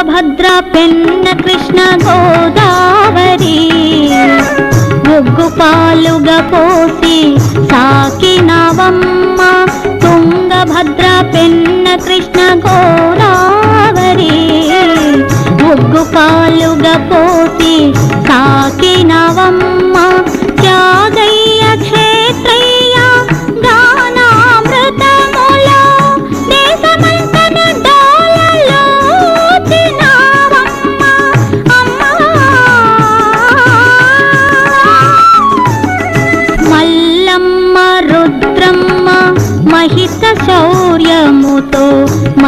పెన్న కృష్ణ గోదావరి. ముగ్గు పాలుగా పోసి సాకినవమ్మ తుంగభద్ర పెన్న కృష్ణ గోదావరి. ముగ్గు పాలుగా పో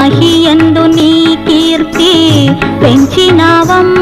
మాహియందు నీ కీర్తి పెంచినావమ్మ.